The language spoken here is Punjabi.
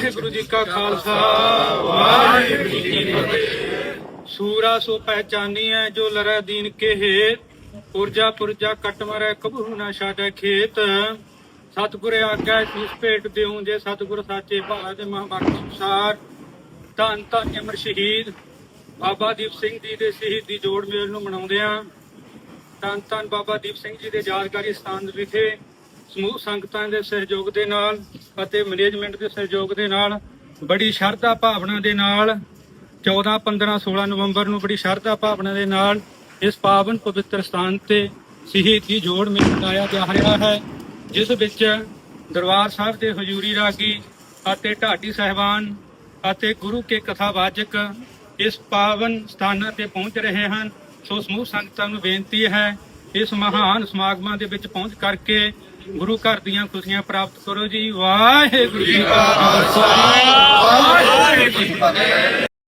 ਵਾਹਿਗੁਰੂ ਜੀ ਕਾ ਖਾਲਸਾ, ਵਾਹਿਗੁਰੂ ਜੀ ਕੀ ਫਤਿਹ। ਸੂਰਾ ਸੋ ਪਹਿਚਾਨੀਐ, ਜੋ ਲਰੈ ਦੀਨ ਕੇ ਹੇਤ ਪੁਰਜਾ ਪੁਰਜਾ ਕਟ ਮਰੈ ਕਬੂ ਨਾ ਛਾੜੈ ਖੇਤ। ਸਤਿਗੁਰ ਆਗਿਆ ਸੀਸ ਭੇਟ ਦਿਉ ਜੇ ਸਤਿਗੁਰ ਸਾਚੇ ਭਾਅ ਦੇ ਮਹਾਂਵਾਕ ਅਨੁਸਾਰ ਧੰਨ ਧੰਨ ਅਮਰ ਸ਼ਹੀਦ। ਬਾਬਾ ਦੀਪ ਸਿੰਘ ਜੀ ਦੇ ਸ਼ਹੀਦੀ ਜੋੜ ਮੇਲ ਨੂੰ ਮਨਾਉਂਦੇ ਆ ਧੰਨ ਧੰਨ ਬਾਬਾ ਦੀਪ ਸਿੰਘ ਜੀ ਦੇ ਯਾਦਗਾਰੀ ਸਥਾਨ ਵਿਖੇ ਸਮੂਹ ਸੰਗਤਾਂ ਦੇ ਸਹਿਯੋਗ ਦੇ ਨਾਲ ਅਤੇ ਮੈਨੇਜਮੈਂਟ ਦੇ ਸਹਿਯੋਗ ਦੇ ਨਾਲ ਬੜੀ ਸ਼ਰਧਾ ਭਾਵਨਾ ਦੇ ਨਾਲ 14 15 16 ਨਵੰਬਰ ਨੂੰ ਬੜੀ ਸ਼ਰਧਾ ਭਾਵਨਾ ਦੇ ਨਾਲ ਇਸ ਪਾਵਨ ਪਵਿੱਤਰ ਸਥਾਨ ਤੇ ਸ਼ਹੀਦੀ ਜੋੜ ਮੇਲ ਮਨਾਇਆ ਜਾ ਰਿਹਾ ਹੈ, ਜਿਸ ਵਿੱਚ ਦਰਬਾਰ ਸਾਹਿਬ ਦੇ ਹਜ਼ੂਰੀ ਰਾਗੀ ਅਤੇ ਢਾਡੀ ਸਹਿਬਾਨ ਅਤੇ ਗੁਰੂ ਕੇ ਕਥਾਵਾਚਕ ਇਸ ਪਾਵਨ ਸਥਾਨਾਂ ਤੇ ਪਹੁੰਚ ਰਹੇ ਹਨ। ਸੋ ਸਮੂਹ ਸੰਗਤਾਂ ਨੂੰ ਬੇਨਤੀ ਹੈ ਇਸ ਮਹਾਨ ਸਮਾਗਮਾਂ ਦੇ ਵਿੱਚ ਪਹੁੰਚ ਕਰਕੇ ਗੁਰੂ ਘਰ ਦੀਆਂ ਖੁਸ਼ੀਆਂ ਪ੍ਰਾਪਤ ਕਰੋ ਜੀ। ਵਾਹਿਗੁਰੂ ਜੀ ਕਾ ਖਾਲਸਾ। ਵਾਹਿਗੁਰੂ ਜੀ ਕੀ ਫਤਿਹ।